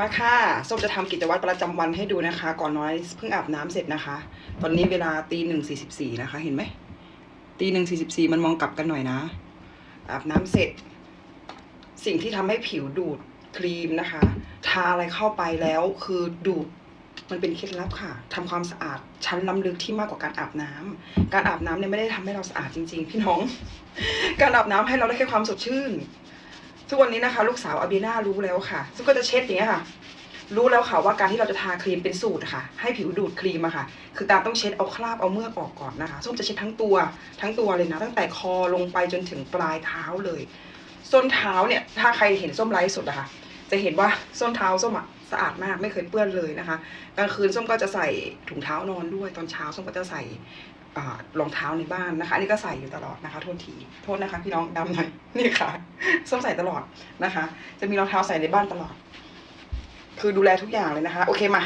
มาค่ะส้มจะทำกิจวัตรประจำวันให้ดูนะคะ ก่อนนอนเพิ่งอาบน้ำเสร็จนะคะ ตอนนี้เวลาตีหนึ่งสี่สิบสี่นะคะ เห็นไหมตีหนึ่งสี่สิบสี่มันมองกลับกันหน่อยนะ อาบน้ำเสร็จ สิ่งที่ทำให้ผิวดูดครีมนะคะ ทาอะไรเข้าไปแล้วคือดูดมันเป็นเคล็ดลับค่ะทำความสะอาดชั้นล้ำลึกที่มากกว่าการอาบน้ำการอาบน้ำเนี่ยไม่ได้ทำให้เราสะอาดจริง ๆ พี่น้อง การอาบน้ำให้เราได้แค่ความสดชื่น ทุกวันนี้นะคะ ลูกสาวอาบีน่ารู้แล้วค่ะซึ่งก็จะเช็ดอย่างเงี้ยค่ะ รู้แล้วค่ะว่าการที่เราจะทาครีมเป็นสูตรค่ะ ให้ผิวดูดครีมอะค่ะ คือการต้องเช็ดเอาคราบเอาเมือกออกก่อนนะคะส้มจะเช็ดทั้งตัวทั้งตัวเลยนะ ตั้งแต่คอลงไปจนถึงปลายเท้าเลยส้นเท้าเนี่ยถ้าใครเห็นส้มไลฟ์สดอะค่ะ จะเห็นว่าส้นเท้าส้มอะ สะอาดมากไม่เคยเปื้อนเลยนะคะกลางคืนส้มก็จะใส่ถุงเท้านอนด้วย ตอนเช้าส้มก็จะใส่รองเท้าในบ้านนะคะอันนี้ก็ใส่อยู่ตลอดนะคะโทษทีโทษนะคะพี่น้องดำหน่อยนี่ค่ะส้มใส่ตลอดนะคะ จะมีรองเท้าใส่ในบ้านตลอด คือดูแลทุกอย่างเลยนะคะ โอเคมา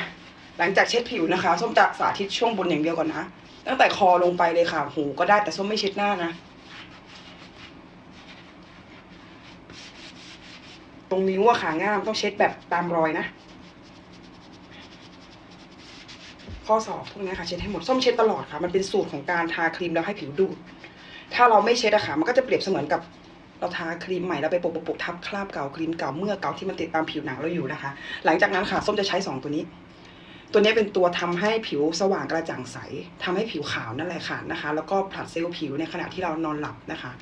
หลังจากเช็ดผิวนะคะ ส้มจะสาธิตช่วงบนอย่างเดียวก่อนนะตั้งแต่คอลงไปเลยค่ะ หูก็ได้แต่ส้มไม่เช็ดหน้านะ ตรงนิ้วอะขาง่ามต้องเช็ดแบบตามรอยนะ ข้อศอกพวกนี้ค่ะเช็ดให้หมดส้มเช็ดตลอดค่ะ มันเป็นสูตรของการทาครีมแล้วให้ผิวดูด ถ้าเราไม่เช็ดอะค่ะ มันก็จะเปรียบเสมือนกับเราทาครีมใหม่แล้วไปโปะโปะทับคราบเก่าครีมเก่าเมื่อกเก่าที่มันติดตามผิวหนังเราอยู่นะคะ หลังจากนั้นค่ะส้มจะใช้สองตัวนี้ ตัวนี้เป็นตัวทำให้ผิวสว่างกระจ่างใสทำให้ผิวขาวนั่นแหละค่ะนะคะ แล้วก็ผลัดเซลล์ผิวในขณะที่เรานอนหลับนะคะ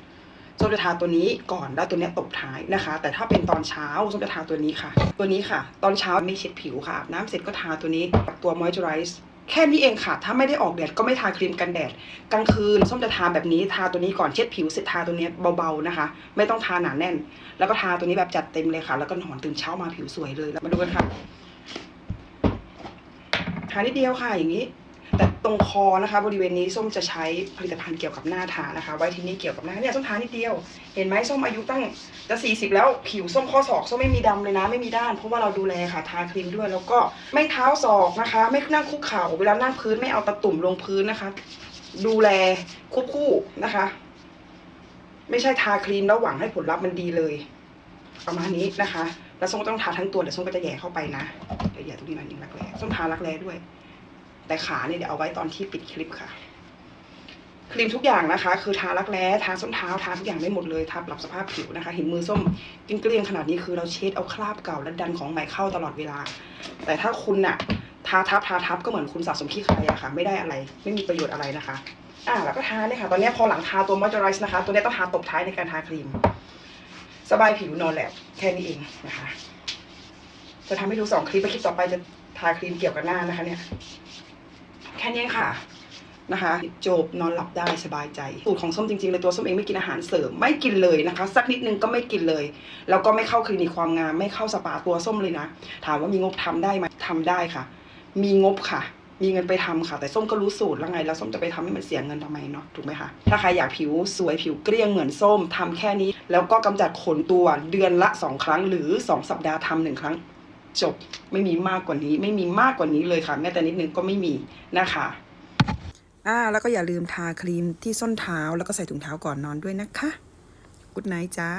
ส้มจะทาตัวนี้ก่อนแล้วตัวนี้ตบท้ายนะคะ แต่ถ้าเป็นตอนเช้าส้มจะทาตัวนี้ค่ะ ตัวนี้ค่ะ ตอนเช้าไม่เช็ดผิวค่ะ น้ำเสร็จก็ทาตัวนี้กับตัว moisturize แค่นี้เองค่ะ ถ้าไม่ได้ออกแดดก็ไม่ทาครีมกันแดด กลางคืนส้มจะทาแบบนี้ ทาตัวนี้ก่อนเช็ดผิวเสร็จทาตัวนี้เบาๆนะคะ ไม่ต้องทาหนาแน่น แล้วก็ทาตัวนี้แบบจัดเต็มเลยค่ะ แล้วก็นอนตื่นเช้ามาผิวสวยเลยแล้วมาดูกันค่ะ ทานิดเดียวค่ะอย่างนี้ แต่ตรงคอนะคะ บริเวณนี้ส้มจะใช้ผลิตภัณฑ์เกี่ยวกับหน้าทานะคะ ไว้ที่นี่เกี่ยวกับหน้าเนี่ยส้มทานิดเดียว เห็นไหมส้มอายุตั้งจะสี่สิบแล้วผิวส้มข้อศอกส้มไม่มีดำเลยนะไม่มีด้าน เพราะว่าเราดูแลค่ะทาครีมด้วย แล้วก็ไม่เท้าศอกนะคะ ไม่นั่งคุกเข่าเวลานั่งพื้นไม่เอาตะตุ่มลงพื้นนะคะ ดูแลควบคู่นะคะ ไม่ใช่ทาครีมแล้วหวังให้ผลลัพธ์มันดีเลย ประมาณนี้นะคะ แล้วส้มก็ต้องทาทั้งตัวเดี๋ยวส้มก็จะแย่เข้าไปนะเดี๋ยวแย่ตรงนี้หน่อยนึงรักแร้ส้มทารักแร้ด้วย แต่ขาเนี่ยเดี๋ยวเอาไว้ตอนที่ปิดคลิปค่ะ ครีมทุกอย่างนะคะ คือทารักแร้ทาส้นเท้าทาทุกอย่างได้หมดเลยทาปรับสภาพผิวนะคะ เห็นมือส้มเกลี้ยงขนาดนี้คือเราเช็ดเอาคราบเก่าและดันของใหม่เข้าตลอดเวลา แต่ถ้าคุณน่ะทาทับทาทับก็เหมือนคุณสะสมขี้ใครอะค่ะ ไม่ได้อะไรไม่มีประโยชน์อะไรนะคะอ่าแล้วก็ทาเนี่ยค่ะ ตอนนี้พอหลังทาตัว moisturize นะคะ ตัวนี้ต้องทาตบท้ายในการทาครีม สบายผิวนอนแล้วแค่นี้เองนะคะ จะทำให้ดูสองคลิปแล้วคลิปต่อไปจะทาครีมเกี่ยวกับหน้านะคะเนี่ย ค่นี้ค่ะนะคะจบนอนหลับได้สบายใจสูตรของส้มจริงๆเลยตัวส้มเองไม่กินอาหารเสริมไม่กินเลยนะคะ สักนิดนึงก็ไม่กินเลย แล้วก็ไม่เข้าคลินิกความงามไม่เข้าสปาตัวส้มเลยนะ ถามว่ามีงบทำได้ไหมทำได้ค่ะ มีงบค่ะ มีเงินไปทำค่ะ แต่ส้มก็รู้สูตรแล้วไง แล้วส้มจะไปทำให้มันเสียเงินทำไมเนาะถูกไหมคะถ้าใครอยากผิวสวยผิวเกลี้ยงเหมือนส้มทำแค่นี้ แล้วก็กำจัดขนตัวเดือนละสองครั้งหรือสองสัปดาห์ทำหนึ่งครั้ง จบไม่มีมากกว่านี้ ไม่มีมากกว่านี้เลยค่ะ แม้แต่นิดนึงก็ไม่มีนะคะอ่าแล้วก็อย่าลืมทาครีมที่ส้นเท้าแล้วก็ใส่ถุงเท้าก่อนนอนด้วยนะคะ กุดไนจ้า